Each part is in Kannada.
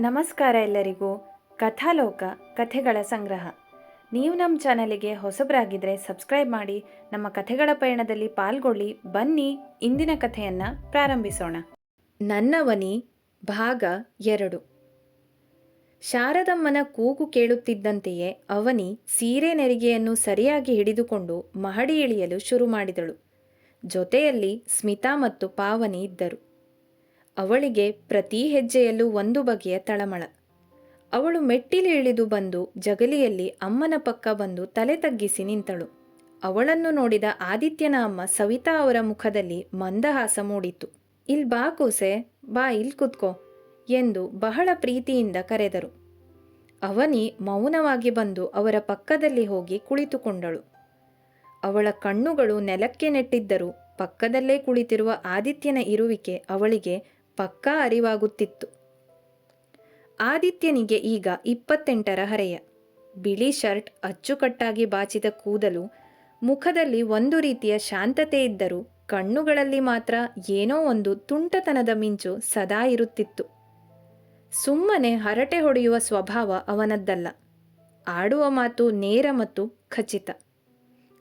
ನಮಸ್ಕಾರ ಎಲ್ಲರಿಗೂ. ಕಥಾಲೋಕ, ಕಥೆಗಳ ಸಂಗ್ರಹ. ನೀವು ನಮ್ಮ ಚಾನಲಿಗೆ ಹೊಸಬರಾಗಿದ್ದರೆ ಸಬ್ಸ್ಕ್ರೈಬ್ ಮಾಡಿ, ನಮ್ಮ ಕಥೆಗಳ ಪಯಣದಲ್ಲಿ ಪಾಲ್ಗೊಳ್ಳಿ, ಬನ್ನಿ, ಇಂದಿನ ಕಥೆಯನ್ನು ಪ್ರಾರಂಭಿಸೋಣ. ನನ್ನವನಿ ಭಾಗ ಎರಡು. ಶಾರದಮ್ಮನ ಕೂಗು ಕೇಳುತ್ತಿದ್ದಂತೆಯೇ ಅವನಿ ಸೀರೆ ನೆರಿಗೆಯನ್ನು ಸರಿಯಾಗಿ ಹಿಡಿದುಕೊಂಡು ಮಹಡಿ ಇಳಿಯಲು ಶುರು ಮಾಡಿದಳು. ಜೊತೆಯಲ್ಲಿ ಸ್ಮಿತಾ ಮತ್ತು ಪಾವನಿ ಇದ್ದರು. ಅವಳಿಗೆ ಪ್ರತಿ ಹೆಜ್ಜೆಯಲ್ಲೂ ಒಂದು ಬಗೆಯ ತಳಮಳ. ಅವಳು ಮೆಟ್ಟಿಲು ಇಳಿದು ಬಂದು ಜಗಲಿಯಲ್ಲಿ ಅಮ್ಮನ ಪಕ್ಕ ಬಂದು ತಲೆ ತಗ್ಗಿಸಿ ನಿಂತಳು. ಅವಳನ್ನು ನೋಡಿದ ಆದಿತ್ಯನ ಅಮ್ಮ ಸವಿತಾ ಅವರ ಮುಖದಲ್ಲಿ ಮಂದಹಾಸ ಮೂಡಿತು ಇಲ್ ಬಾ ಕೂಸೆ, ಬಾ ಇಲ್ ಕುತ್ಕೋ ಎಂದು ಬಹಳ ಪ್ರೀತಿಯಿಂದ ಕರೆದರು. ಅವನಿ ಮೌನವಾಗಿ ಬಂದು ಅವರ ಪಕ್ಕದಲ್ಲಿ ಹೋಗಿ ಕುಳಿತುಕೊಂಡಳು. ಅವಳ ಕಣ್ಣುಗಳು ನೆಲಕ್ಕೆ ನೆಟ್ಟಿದ್ದರೂ ಪಕ್ಕದಲ್ಲೇ ಕುಳಿತಿರುವ ಆದಿತ್ಯನ ಇರುವಿಕೆ ಅವಳಿಗೆ ಪಕ್ಕಾ ಅರಿವಾಗುತ್ತಿತ್ತು. ಆದಿತ್ಯನಿಗೆ ಈಗ ಇಪ್ಪತ್ತೆಂಟರ ಹರೆಯ. ಬಿಳಿ ಶರ್ಟ್ ಅಚ್ಚುಕಟ್ಟಾಗಿ ಬಾಚಿದ ಕೂದಲು, ಮುಖದಲ್ಲಿ ಒಂದು ರೀತಿಯ ಶಾಂತತೆ ಇದ್ದರೂ ಕಣ್ಣುಗಳಲ್ಲಿ ಮಾತ್ರ ಏನೋ ಒಂದು ತುಂಟತನದ ಮಿಂಚು ಸದಾ ಇರುತ್ತಿತ್ತು. ಸುಮ್ಮನೆ ಹರಟೆ ಹೊಡೆಯುವ ಸ್ವಭಾವ ಅವನದ್ದಲ್ಲ. ಆಡುವ ಮಾತು ನೇರ ಮತ್ತು ಖಚಿತ.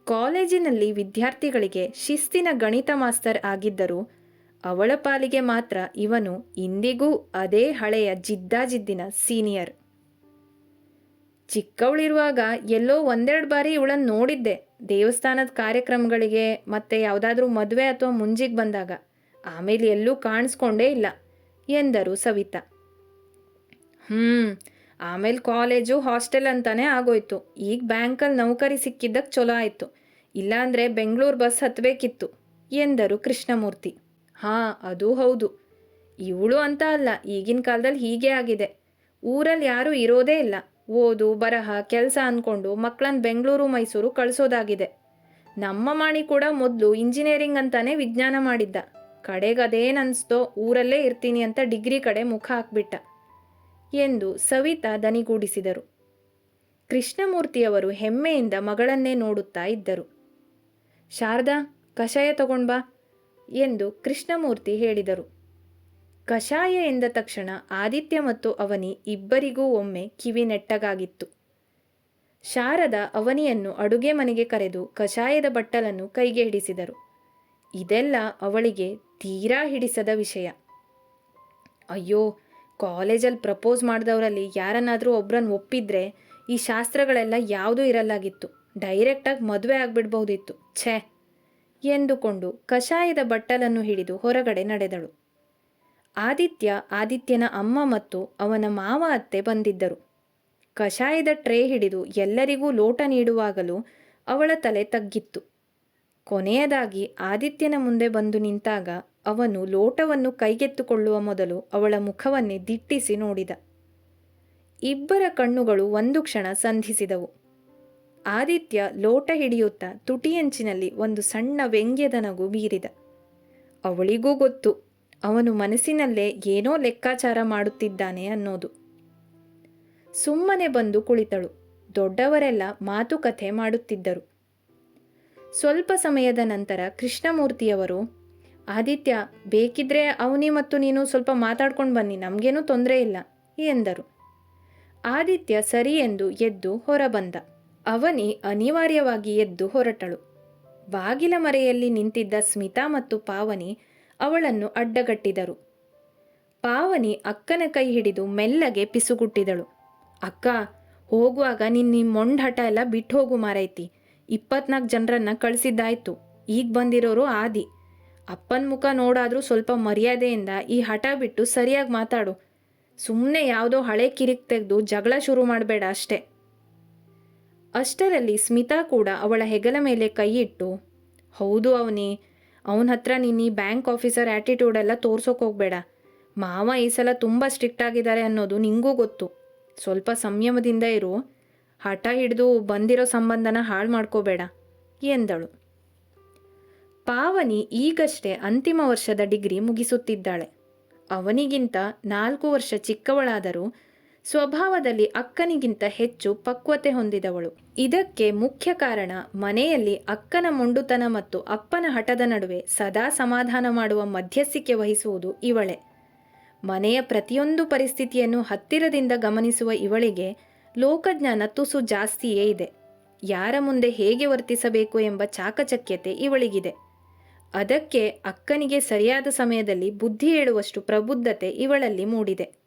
ಕಾಲೇಜಿನಲ್ಲಿ ವಿದ್ಯಾರ್ಥಿಗಳಿಗೆ ಶಿಸ್ತಿನ ಗಣಿತ ಮಾಸ್ತರ್ ಆಗಿದ್ದರೂ ಅವಳ ಪಾಲಿಗೆ ಮಾತ್ರ ಇವನು ಇಂದಿಗೂ ಅದೇ ಹಳೆಯ ಜಿದ್ದಾಜಿದ್ದಿನ ಸೀನಿಯರ್. ಚಿಕ್ಕವಳಿರುವಾಗ ಎಲ್ಲೋ ಒಂದೆರಡು ಬಾರಿ ಇವಳನ್ನು ನೋಡಿದ್ದೆ. ದೇವಸ್ಥಾನದ ಕಾರ್ಯಕ್ರಮಗಳಿಗೆ ಮತ್ತೆ ಯಾವುದಾದ್ರೂ ಮದುವೆ ಅಥವಾ ಮುಂಜಿಗೆ ಬಂದಾಗ. ಆಮೇಲೆ ಎಲ್ಲೂ ಕಾಣಿಸ್ಕೊಂಡೇ ಇಲ್ಲ, ಎಂದರು ಸವಿತಾ. ಹ್ಮ್, ಆಮೇಲೆ ಕಾಲೇಜು, ಹಾಸ್ಟೆಲ್ ಅಂತಾನೆ ಆಗೋಯ್ತು. ಈಗ ಬ್ಯಾಂಕಲ್ಲಿ ನೌಕರಿ ಸಿಕ್ಕಿದ್ದಕ್ಕೆ ಚಲೋ ಆಯಿತು. ಇಲ್ಲಾಂದ್ರೆ ಬೆಂಗಳೂರು ಬಸ್ ಹತ್ತಬೇಕಿತ್ತು ಎಂದರು ಕೃಷ್ಣಮೂರ್ತಿ. ಹಾ, ಅದು ಹೌದು. ಇವಳು ಅಂತ ಅಲ್ಲ, ಈಗಿನ ಕಾಲದಲ್ಲಿ ಹೀಗೆ ಆಗಿದೆ. ಊರಲ್ಲಿ ಯಾರೂ ಇರೋದೇ ಇಲ್ಲ. ಓದು, ಬರಹ, ಕೆಲಸ ಅಂದ್ಕೊಂಡು ಮಕ್ಕಳನ್ನ ಬೆಂಗಳೂರು, ಮೈಸೂರು ಕಳಿಸೋದಾಗಿದೆ. ನಮ್ಮ ಮಾಣಿ ಕೂಡ ಮೊದಲು ಇಂಜಿನಿಯರಿಂಗ್ ಅಂತಾನೆ ವಿಜ್ಞಾನ ಮಾಡಿದ್ದ. ಕಡೆಗದೇನು ಅನ್ನಿಸ್ತೋ ಊರಲ್ಲೇ ಇರ್ತೀನಿ ಅಂತ ಡಿಗ್ರಿ ಕಡೆ ಮುಖ ಹಾಕ್ಬಿಟ್ಟ. ಎಂದು ಸವಿತಾ ದನಿಗೂಡಿಸಿದರು. ಕೃಷ್ಣಮೂರ್ತಿಯವರು ಹೆಮ್ಮೆಯಿಂದ ಮಗಳನ್ನೇ ನೋಡುತ್ತಾ ಇದ್ದರು. ಶಾರದಾ, ಕಷಾಯ ತಗೊಂಡ್ಬಾ. ಎಂದು ಕೃಷ್ಣಮೂರ್ತಿ ಹೇಳಿದರು. ಕಷಾಯ ಎಂದ ತಕ್ಷಣ ಆದಿತ್ಯ ಮತ್ತು ಅವನಿ ಇಬ್ಬರಿಗೂ ಒಮ್ಮೆ ಕಿವಿ ನೆಟ್ಟಗಾಗಿತ್ತು ಶಾರದ ಅವನಿಯನ್ನು ಅಡುಗೆ ಮನೆಗೆ ಕರೆದು ಕಷಾಯದ ಬಟ್ಟಲನ್ನು ಕೈಗೆ ಹಿಡಿಸಿದರು. ಇದೆಲ್ಲ ಅವಳಿಗೆ ತೀರಾ ಹಿಡಿಸದ ವಿಷಯ. ಅಯ್ಯೋ ಕಾಲೇಜಲ್ಲಿ ಪ್ರಪೋಸ್ ಮಾಡಿದವರಲ್ಲಿ ಯಾರನ್ನಾದರೂ ಒಬ್ಬರನ್ನು ಒಪ್ಪಿದ್ರೆ ಈ ಶಾಸ್ತ್ರಗಳೆಲ್ಲ ಯಾವುದೂ ಇರಲ್ಲಾಗಿತ್ತು. ಡೈರೆಕ್ಟಾಗಿ ಮದುವೆ ಆಗಿಬಿಡ್ಬಹುದಿತ್ತು. ಛೇ! ಎಂದುಕೊಂಡು ಕಷಾಯದ ಬಟ್ಟಲನ್ನು ಹಿಡಿದು ಹೊರಗಡೆ ನಡೆದಳು. ಆದಿತ್ಯ ಆದಿತ್ಯನ ಅಮ್ಮ ಮತ್ತು ಅವನ ಮಾವ ಅತ್ತೆ ಬಂದಿದ್ದರು. ಕಷಾಯದ ಟ್ರೇ ಹಿಡಿದು ಎಲ್ಲರಿಗೂ ಲೋಟ ನೀಡುವಾಗಲೂ ಅವಳ ತಲೆ ತಗ್ಗಿತ್ತು. ಕೊನೆಯದಾಗಿ ಆದಿತ್ಯನ ಮುಂದೆ ಬಂದು ನಿಂತಾಗ ಅವನು ಲೋಟವನ್ನು ಕೈಗೆತ್ತುಕೊಳ್ಳುವ ಮೊದಲು ಅವಳ ಮುಖವನ್ನೇ ದಿಟ್ಟಿಸಿ ನೋಡಿದ. ಇಬ್ಬರ ಕಣ್ಣುಗಳು ಒಂದು ಕ್ಷಣ ಸಂಧಿಸಿದವು. ಆದಿತ್ಯ ಲೋಟ ಹಿಡಿಯುತ್ತಾ ತುಟಿಯಂಚಿನಲ್ಲಿ ಒಂದು ಸಣ್ಣ ವ್ಯಂಗ್ಯದ ನಗು ಬೀರಿದ. ಅವಳಿಗೂ ಗೊತ್ತು, ಅವನು ಮನಸ್ಸಿನಲ್ಲೇ ಏನೋ ಲೆಕ್ಕಾಚಾರ ಮಾಡುತ್ತಿದ್ದಾನೆ ಅನ್ನೋದು. ಸುಮ್ಮನೆ ಬಂದು ಕುಳಿತಳು, ದೊಡ್ಡವರೆಲ್ಲ ಮಾತುಕತೆ ಮಾಡುತ್ತಿದ್ದರು. ಸ್ವಲ್ಪ ಸಮಯದ ನಂತರ ಕೃಷ್ಣಮೂರ್ತಿಯವರು, ಆದಿತ್ಯ, ಬೇಕಿದ್ರೆ ಅವನಿ ಮತ್ತು ನೀನು ಸ್ವಲ್ಪ ಮಾತಾಡ್ಕೊಂಡು ಬನ್ನಿ, ನಮಗೇನೂ ತೊಂದರೆ ಇಲ್ಲ, ಎಂದರು. ಆದಿತ್ಯ ಸರಿ ಎಂದು ಎದ್ದು ಹೊರಬಂದ. ಅವನಿ ಅನಿವಾರ್ಯವಾಗಿ ಎದ್ದು ಹೊರಟಳು. ಬಾಗಿಲ ಮರೆಯಲ್ಲಿ ನಿಂತಿದ್ದ ಸ್ಮಿತಾ ಮತ್ತು ಪಾವನಿ ಅವಳನ್ನು ಅಡ್ಡಗಟ್ಟಿದರು. ಪಾವನಿ ಅಕ್ಕನ ಕೈ ಹಿಡಿದು ಮೆಲ್ಲಗೆ ಪಿಸುಗುಟ್ಟಿದಳು. ಅಕ್ಕ, ಹೋಗುವಾಗ ನಿನ್ನ ಮೊಂಡ್ ಎಲ್ಲ ಬಿಟ್ಟು ಹೋಗು ಮಾರೈತಿ. ಇಪ್ಪತ್ನಾಲ್ಕು ಜನರನ್ನ ಕಳಿಸಿದ್ದಾಯ್ತು. ಈಗ ಬಂದಿರೋರು ಆದಿ. ಅಪ್ಪನ ಮುಖ ನೋಡಾದ್ರೂ ಸ್ವಲ್ಪ ಮರ್ಯಾದೆಯಿಂದ ಈ ಹಠ ಬಿಟ್ಟು ಸರಿಯಾಗಿ ಮಾತಾಡು. ಸುಮ್ಮನೆ ಯಾವುದೋ ಹಳೆ ಕಿರಿಕ್ ತೆಗೆದು ಜಗಳ ಶುರು ಮಾಡಬೇಡ ಅಷ್ಟೇ. ಅಷ್ಟರಲ್ಲಿ ಸ್ಮಿತಾ ಕೂಡ ಅವಳ ಹೆಗಲ ಮೇಲೆ ಕೈ ಇಟ್ಟು, ಹೌದು ಅವನೇ, ಅವನ ಹತ್ರ ನೀನು ಬ್ಯಾಂಕ್ ಆಫೀಸರ್ ಆ್ಯಟಿಟ್ಯೂಡ್ ಎಲ್ಲ ತೋರ್ಸೋಕೆ ಹೋಗಬೇಡ. ಮಾವ ಈ ಸಲ ತುಂಬ ಸ್ಟ್ರಿಕ್ಟ್ ಆಗಿದ್ದಾರೆ ಅನ್ನೋದು ನಿಂಗೂ ಗೊತ್ತು. ಸ್ವಲ್ಪ ಸಂಯಮದಿಂದ ಇರು. ಹಠ ಹಿಡಿದು ಬಂದಿರೋ ಸಂಬಂಧನ ಹಾಳು ಮಾಡ್ಕೋಬೇಡ, ಎಂದಳು. ಪಾವನಿ ಈಗಷ್ಟೇ ಅಂತಿಮ ವರ್ಷದ ಡಿಗ್ರಿ ಮುಗಿಸುತ್ತಿದ್ದಾಳೆ. ಅವನಿಗಿಂತ ನಾಲ್ಕು ವರ್ಷ ಚಿಕ್ಕವಳಾದರೂ ಸ್ವಭಾವದಲ್ಲಿ ಅಕ್ಕನಿಗಿಂತ ಹೆಚ್ಚು ಪಕ್ವತೆ ಹೊಂದಿದವಳು. ಇದಕ್ಕೆ ಮುಖ್ಯ ಕಾರಣ ಮನೆಯಲ್ಲಿ ಅಕ್ಕನ ಮೊಂಡುತನ ಮತ್ತು ಅಪ್ಪನ ಹಠದ ನಡುವೆ ಸದಾ ಸಮಾಧಾನ ಮಾಡುವ ಮಧ್ಯಸ್ಥಿಕೆ ವಹಿಸುವುದು ಇವಳೆ. ಮನೆಯ ಪ್ರತಿಯೊಂದು ಪರಿಸ್ಥಿತಿಯನ್ನು ಹತ್ತಿರದಿಂದ ಗಮನಿಸುವ ಇವಳಿಗೆ ಲೋಕಜ್ಞಾನ ತುಸು ಜಾಸ್ತಿಯೇ ಇದೆ. ಯಾರ ಮುಂದೆ ಹೇಗೆ ವರ್ತಿಸಬೇಕು ಎಂಬ ಚಾಕಚಕ್ಯತೆ ಇವಳಿಗಿದೆ. ಅದಕ್ಕೆ ಅಕ್ಕನಿಗೆ ಸರಿಯಾದ ಸಮಯದಲ್ಲಿ ಬುದ್ಧಿ ಹೇಳುವಷ್ಟು ಪ್ರಬುದ್ಧತೆ ಇವಳಲ್ಲಿ ಮೂಡಿದೆ.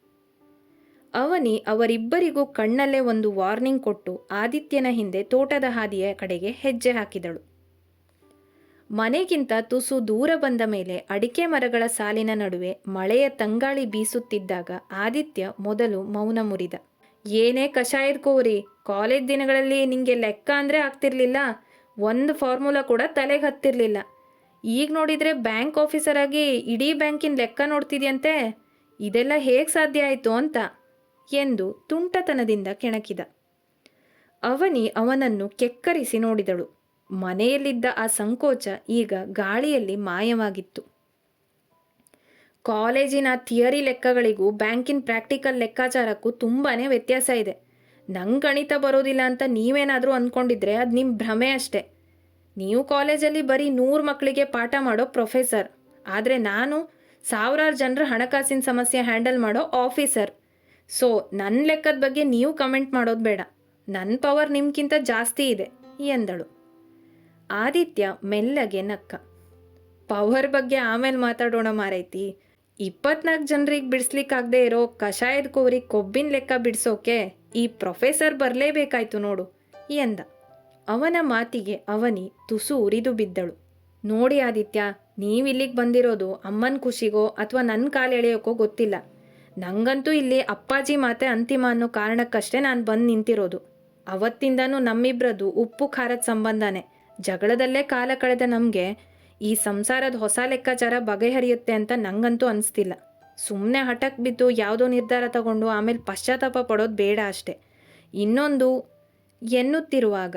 ಅವನಿ ಅವರಿಬ್ಬರಿಗೂ ಕಣ್ಣಲ್ಲೇ ಒಂದು ವಾರ್ನಿಂಗ್ ಕೊಟ್ಟು ಆದಿತ್ಯನ ಹಿಂದೆ ತೋಟದ ಹಾದಿಯ ಕಡೆಗೆ ಹೆಜ್ಜೆ ಹಾಕಿದಳು. ಮನೆಗಿಂತ ತುಸು ದೂರ ಬಂದ ಮೇಲೆ ಅಡಿಕೆ ಮರಗಳ ಸಾಲಿನ ನಡುವೆ ಮಳೆಯ ತಂಗಾಳಿ ಬೀಸುತ್ತಿದ್ದಾಗ ಆದಿತ್ಯ ಮೊದಲು ಮೌನ ಮುರಿದ. ಏನೇ ಕಷಾಯದ ಕೋರಿ, ಕಾಲೇಜ್ ದಿನಗಳಲ್ಲಿ ನಿಂಗೆ ಲೆಕ್ಕ ಅಂದರೆ ಆಗ್ತಿರ್ಲಿಲ್ಲ, ಒಂದು ಫಾರ್ಮುಲಾ ಕೂಡ ತಲೆಗೆ ಹತ್ತಿರಲಿಲ್ಲ. ಈಗ ನೋಡಿದರೆ ಬ್ಯಾಂಕ್ ಆಫೀಸರ್ ಆಗಿ ಇಡೀ ಬ್ಯಾಂಕಿನ ಲೆಕ್ಕ ನೋಡ್ತಿದ್ಯಂತೆ, ಇದೆಲ್ಲ ಹೇಗೆ ಸಾಧ್ಯ ಆಯಿತು ಅಂತ. ಎಂದು ತುಂಟತನದಿಂದ ಕೆಣಕಿದ. ಅವನಿ ಅವನನ್ನು ಕೆಕ್ಕರಿಸಿ ನೋಡಿದಳು. ಮನೆಯಲ್ಲಿದ್ದ ಆ ಸಂಕೋಚ ಈಗ ಗಾಳಿಯಲ್ಲಿ ಮಾಯವಾಗಿತ್ತು. ಕಾಲೇಜಿನ ಥಿಯರಿ ಲೆಕ್ಕಗಳಿಗೂ ಬ್ಯಾಂಕಿನ ಪ್ರಾಕ್ಟಿಕಲ್ ಲೆಕ್ಕಾಚಾರಕ್ಕೂ ತುಂಬಾ ವ್ಯತ್ಯಾಸ ಇದೆ. ನಂಗೆ ಗಣಿತ ಬರೋದಿಲ್ಲ ಅಂತ ನೀವೇನಾದರೂ ಅಂದ್ಕೊಂಡಿದ್ರೆ ಅದು ನಿಮ್ಮ ಭ್ರಮೆ ಅಷ್ಟೆ. ನೀವು ಕಾಲೇಜಲ್ಲಿ ಬರೀ ನೂರು ಮಕ್ಕಳಿಗೆ ಪಾಠ ಮಾಡೋ ಪ್ರೊಫೆಸರ್. ಆದರೆ ನಾನು ಸಾವಿರಾರು ಜನರ ಹಣಕಾಸಿನ ಸಮಸ್ಯೆ ಹ್ಯಾಂಡಲ್ ಮಾಡೋ ಆಫೀಸರ್. ಸೊ ನನ್ನ ಲೆಕ್ಕದ ಬಗ್ಗೆ ನೀವು ಕಮೆಂಟ್ ಮಾಡೋದು ಬೇಡ. ನನ್ನ ಪವರ್ ನಿಮ್ಗಿಂತ ಜಾಸ್ತಿ ಇದೆ, ಎಂದಳು. ಆದಿತ್ಯ ಮೆಲ್ಲಗೆ ನಕ್ಕ. ಪವರ್ ಬಗ್ಗೆ ಆಮೇಲೆ ಮಾತಾಡೋಣ ಮಾರೈತಿ. ಇಪ್ಪತ್ನಾಲ್ಕು ಜನರಿಗೆ ಬಿಡಿಸ್ಲಿಕ್ಕಾಗದೇ ಇರೋ ಕಷಾಯದ ಕೋರಿ ಕೊಬ್ಬಿನ ಲೆಕ್ಕ ಬಿಡಿಸೋಕೆ ಈ ಪ್ರೊಫೆಸರ್ ಬರಲೇಬೇಕಾಯ್ತು ನೋಡು, ಎಂದ. ಅವನ ಮಾತಿಗೆ ಅವನಿ ತುಸು ಉರಿದು ಬಿದ್ದಳು. ನೋಡಿ ಆದಿತ್ಯ, ನೀವಿಲ್ಲಿಗೆ ಬಂದಿರೋದು ಅಮ್ಮನ ಖುಷಿಗೋ ಅಥವಾ ನನ್ನ ಕಾಲು ಎಳೆಯೋಕೋ ಗೊತ್ತಿಲ್ಲ. ನಂಗಂತೂ ಇಲ್ಲಿ ಅಪ್ಪಾಜಿ ಮಾತೆ ಅಂತಿಮ ಅನ್ನೋ ಕಾರಣಕ್ಕಷ್ಟೇ ನಾನು ಬಂದು ನಿಂತಿರೋದು. ಅವತ್ತಿಂದನೂ ನಮ್ಮಿಬ್ರದ್ದು ಉಪ್ಪು ಖಾರದ ಸಂಬಂಧನೇ. ಜಗಳದಲ್ಲೇ ಕಾಲ ಕಳೆದ ನಮಗೆ ಈ ಸಂಸಾರದ ಹೊಸ ಲೆಕ್ಕಾಚಾರ ಬಗೆಹರಿಯುತ್ತೆ ಅಂತ ನಂಗಂತೂ ಅನಿಸ್ತಿಲ್ಲ. ಸುಮ್ಮನೆ ಹಠಕ್ಕೆ ಬಿದ್ದು ಯಾವುದೋ ನಿರ್ಧಾರ ತಗೊಂಡು ಆಮೇಲೆ ಪಶ್ಚಾತ್ತಾಪ ಪಡೋದು ಬೇಡ ಅಷ್ಟೆ. ಇನ್ನೊಂದು ಎನ್ನುತ್ತಿರುವಾಗ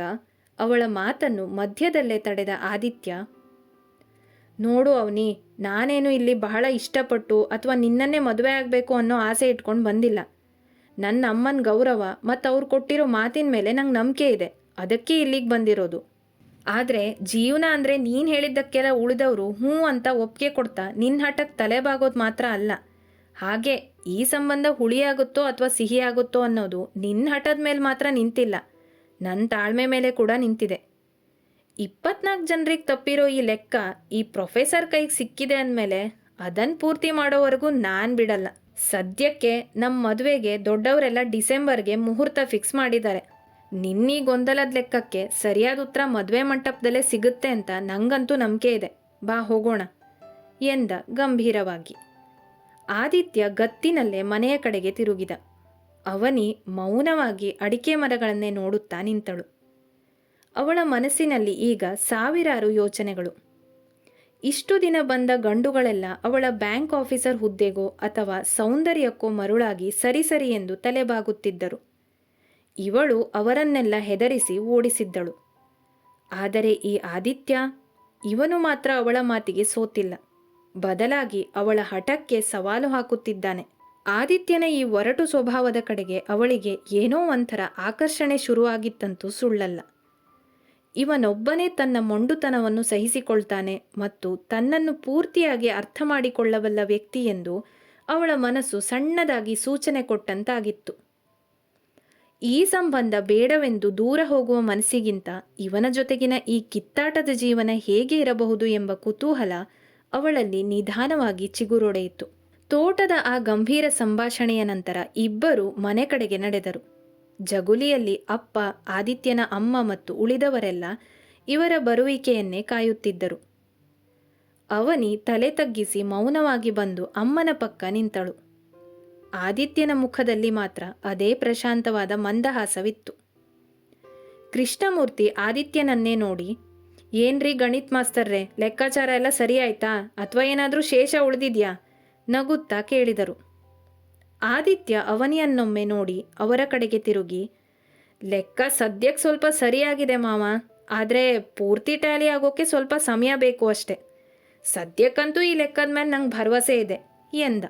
ಅವಳ ಮಾತನ್ನು ಮಧ್ಯದಲ್ಲೇ ತಡೆದ ಆದಿತ್ಯ ನೋಡು ಅವನಿ, ನಾನೇನು ಇಲ್ಲಿ ಬಹಳ ಇಷ್ಟಪಟ್ಟು ಅಥವಾ ನಿನ್ನನ್ನೇ ಮದುವೆ ಆಗಬೇಕು ಅನ್ನೋ ಆಸೆ ಇಟ್ಕೊಂಡು ಬಂದಿಲ್ಲ. ನನ್ನ ಅಮ್ಮನ ಗೌರವ ಮತ್ತು ಅವ್ರು ಕೊಟ್ಟಿರೋ ಮಾತಿನ ಮೇಲೆ ನಂಗೆ ನಂಬಿಕೆ ಇದೆ. ಅದಕ್ಕೆ ಇಲ್ಲಿಗೆ ಬಂದಿರೋದು. ಆದರೆ ಜೀವನ ಅಂದರೆ ನೀನು ಹೇಳಿದ್ದಕ್ಕೆಲ್ಲ ಉಳಿದವರು ಹ್ಞೂ ಅಂತ ಒಪ್ಪಿಗೆ ಕೊಡ್ತಾ ನಿನ್ನ ಹಠಕ್ಕೆ ತಲೆಬಾಗೋದು ಮಾತ್ರ ಅಲ್ಲ. ಹಾಗೆ ಈ ಸಂಬಂಧ ಹುಳಿಯಾಗುತ್ತೋ ಅಥವಾ ಸಿಹಿಯಾಗುತ್ತೋ ಅನ್ನೋದು ನಿನ್ನ ಹಠದ ಮೇಲೆ ಮಾತ್ರ ನಿಂತಿಲ್ಲ. ನನ್ನ ತಾಳ್ಮೆ ಮೇಲೆ ಕೂಡ ನಿಂತಿದೆ. ಇಪ್ಪತ್ನಾಲ್ಕು ಜನರಿಗೆ ತಪ್ಪಿರೋ ಈ ಲೆಕ್ಕ ಈ ಪ್ರೊಫೆಸರ್ ಕೈಗೆ ಸಿಕ್ಕಿದೆ ಅಂದಮೇಲೆ ಅದನ್ನು ಪೂರ್ತಿ ಮಾಡೋವರೆಗೂ ನಾನು ಬಿಡಲ್ಲ. ಸದ್ಯಕ್ಕೆ ನಮ್ಮ ಮದುವೆಗೆ ದೊಡ್ಡವರೆಲ್ಲ ಡಿಸೆಂಬರ್ಗೆ ಮುಹೂರ್ತ ಫಿಕ್ಸ್ ಮಾಡಿದ್ದಾರೆ. ನಿನ್ನಿ ಗೊಂದಲದ ಲೆಕ್ಕಕ್ಕೆ ಸರಿಯಾದ ಉತ್ತರ ಮದುವೆ ಮಂಟಪದಲ್ಲೇ ಸಿಗುತ್ತೆ ಅಂತ ನಂಗಂತೂ ನಂಬಿಕೆ ಇದೆ. ಬಾ ಹೋಗೋಣ, ಎಂದ ಗಂಭೀರವಾಗಿ. ಆದಿತ್ಯ ಗತ್ತಿನಲ್ಲೇ ಮನೆಯ ಕಡೆಗೆ ತಿರುಗಿದ. ಅವನಿ ಮೌನವಾಗಿ ಅಡಿಕೆ ಮರಗಳನ್ನೇ ನೋಡುತ್ತಾ ನಿಂತಳು. ಅವಳ ಮನಸ್ಸಿನಲ್ಲಿ ಈಗ ಸಾವಿರಾರು ಯೋಚನೆಗಳು. ಇಷ್ಟು ದಿನ ಬಂದ ಗಂಡುಗಳೆಲ್ಲ ಅವಳ ಬ್ಯಾಂಕ್ ಆಫೀಸರ್ ಹುದ್ದೆಗೋ ಅಥವಾ ಸೌಂದರ್ಯಕ್ಕೋ ಮರುಳಾಗಿ ಸರಿಸರಿ ಸರಿ ಎಂದು ತಲೆಬಾಗುತ್ತಿದ್ದರು. ಇವಳು ಅವರನ್ನೆಲ್ಲ ಹೆದರಿಸಿ ಓಡಿಸಿದ್ದಳು. ಆದರೆ ಈ ಆದಿತ್ಯ, ಇವನು ಮಾತ್ರ ಅವಳ ಮಾತಿಗೆ ಸೋತಿಲ್ಲ. ಬದಲಾಗಿ ಅವಳ ಹಠಕ್ಕೆ ಸವಾಲು ಹಾಕುತ್ತಿದ್ದಾನೆ. ಆದಿತ್ಯನ ಈ ಒರಟು ಸ್ವಭಾವದ ಕಡೆಗೆ ಅವಳಿಗೆ ಏನೋ ಒಂಥರ ಆಕರ್ಷಣೆ ಶುರುವಾಗಿತ್ತಂತೂ ಸುಳ್ಳಲ್ಲ. ಇವನೊಬ್ಬನೇ ತನ್ನ ಮೊಂಡುತನವನ್ನು ಸಹಿಸಿಕೊಳ್ತಾನೆ ಮತ್ತು ತನ್ನನ್ನು ಪೂರ್ತಿಯಾಗಿ ಅರ್ಥ ಮಾಡಿಕೊಳ್ಳಬಲ್ಲ ವ್ಯಕ್ತಿ ಎಂದು ಅವಳ ಮನಸ್ಸು ಸಣ್ಣದಾಗಿ ಸೂಚನೆ ಕೊಟ್ಟಂತಾಗಿತ್ತು. ಈ ಸಂಬಂಧ ಬೇಡವೆಂದು ದೂರ ಹೋಗುವ ಮನಸ್ಸಿಗಿಂತ ಇವನ ಜೊತೆಗಿನ ಈ ಕಿತ್ತಾಟದ ಜೀವನ ಹೇಗೆ ಇರಬಹುದು ಎಂಬ ಕುತೂಹಲ ಅವಳಲ್ಲಿ ನಿಧಾನವಾಗಿ ಚಿಗುರೊಡೆಯಿತು. ತೋಟದ ಆ ಗಂಭೀರ ಸಂಭಾಷಣೆಯ ನಂತರ ಇಬ್ಬರು ಮನೆ ಕಡೆಗೆ ನಡೆದರು. ಜಗುಲಿಯಲ್ಲಿ ಅಪ್ಪ, ಆದಿತ್ಯನ ಅಮ್ಮ ಮತ್ತು ಉಳಿದವರೆಲ್ಲ ಇವರ ಬರುವಿಕೆಯನ್ನೇ ಕಾಯುತ್ತಿದ್ದರು. ಅವನಿ ತಲೆ ತಗ್ಗಿಸಿ ಮೌನವಾಗಿ ಬಂದು ಅಮ್ಮನ ಪಕ್ಕ ನಿಂತಳು. ಆದಿತ್ಯನ ಮುಖದಲ್ಲಿ ಮಾತ್ರ ಅದೇ ಪ್ರಶಾಂತವಾದ ಮಂದಹಾಸವಿತ್ತು. ಕೃಷ್ಣಮೂರ್ತಿ ಆದಿತ್ಯನನ್ನೇ ನೋಡಿ, ಏನ್ರಿ ಗಣಿತ್ ಮಾಸ್ತರ್ರೆ ಲೆಕ್ಕಾಚಾರ ಎಲ್ಲ ಸರಿಯಾಯ್ತಾ? ಅಥವಾ ಏನಾದರೂ ಶೇಷ ಉಳಿದಿದ್ಯಾ? ನಗುತ್ತಾ ಕೇಳಿದರು. ಆದಿತ್ಯ ಅವನಿಯನ್ನೊಮ್ಮೆ ನೋಡಿ ಅವರ ಕಡೆಗೆ ತಿರುಗಿ, ಲೆಕ್ಕ ಸದ್ಯಕ್ಕೆ ಸ್ವಲ್ಪ ಸರಿಯಾಗಿದೆ ಮಾವ, ಆದರೆ ಪೂರ್ತಿ ಟ್ಯಾಲಿ ಆಗೋಕ್ಕೆ ಸ್ವಲ್ಪ ಸಮಯ ಬೇಕು ಅಷ್ಟೆ. ಸದ್ಯಕ್ಕಂತೂ ಈ ಲೆಕ್ಕದ ಮೇಲೆ ನಂಗೆ ಭರವಸೆ ಇದೆ, ಎಂದ.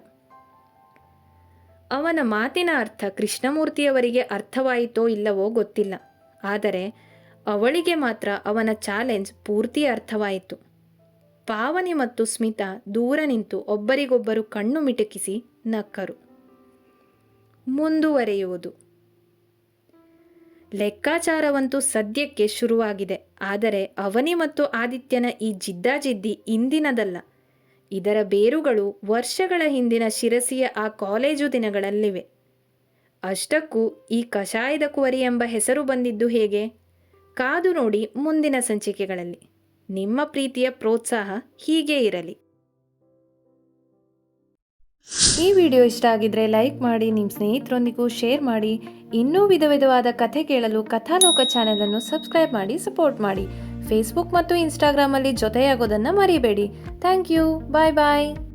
ಅವನ ಮಾತಿನ ಅರ್ಥ ಕೃಷ್ಣಮೂರ್ತಿಯವರಿಗೆ ಅರ್ಥವಾಯಿತೋ ಇಲ್ಲವೋ ಗೊತ್ತಿಲ್ಲ, ಆದರೆ ಅವಳಿಗೆ ಮಾತ್ರ ಅವನ ಚಾಲೆಂಜ್ ಪೂರ್ತಿ ಅರ್ಥವಾಯಿತು. ಪಾವನಿ ಮತ್ತು ಸ್ಮಿತಾ ದೂರ ನಿಂತು ಒಬ್ಬರಿಗೊಬ್ಬರು ಕಣ್ಣು ಮಿಟುಕಿಸಿ ನಕ್ಕರು. ಮುಂದುವರೆಯುವುದು. ಲೆಕ್ಕಾಚಾರವಂತೂ ಸದ್ಯಕ್ಕೆ ಶುರುವಾಗಿದೆ. ಆದರೆ ಅವನಿ ಮತ್ತು ಆದಿತ್ಯನ ಈ ಜಿದ್ದಾಜಿದ್ದಿ ಇಂದಿನದಲ್ಲ. ಇದರ ಬೇರುಗಳು ವರ್ಷಗಳ ಹಿಂದಿನ ಶಿರಸಿಯ ಆ ಕಾಲೇಜು ದಿನಗಳಲ್ಲಿವೆ. ಅಷ್ಟಕ್ಕೂ ಈ ಕಷಾಯದ ಕುವರಿ ಎಂಬ ಹೆಸರು ಬಂದಿದ್ದು ಹೇಗೆ? ಕಾದು ನೋಡಿ ಮುಂದಿನ ಸಂಚಿಕೆಗಳಲ್ಲಿ. ನಿಮ್ಮ ಪ್ರೀತಿಯ ಪ್ರೋತ್ಸಾಹ ಹೀಗೇ ಇರಲಿ. ಈ ವಿಡಿಯೋ ಇಷ್ಟ ಆಗಿದ್ರೆ ಲೈಕ್ ಮಾಡಿ ನಿಮ್ಮ ಸ್ನೇಹಿತರೊಂದಿಗೂ ಶೇರ್ ಮಾಡಿ. ಇನ್ನೂ ವಿಧ ವಿಧವಾದ ಕಥೆ ಕೇಳಲು ಕಥಾಲೋಕ ಚಾನೆಲನ್ನು ಸಬ್ಸ್ಕ್ರೈಬ್ ಮಾಡಿ, ಸಪೋರ್ಟ್ ಮಾಡಿ. ಫೇಸ್ಬುಕ್ ಮತ್ತು ಇನ್ಸ್ಟಾಗ್ರಾಮಲ್ಲಿ ಜೊತೆಯಾಗೋದನ್ನು ಮರಿಬೇಡಿ. Thank you. Bye bye.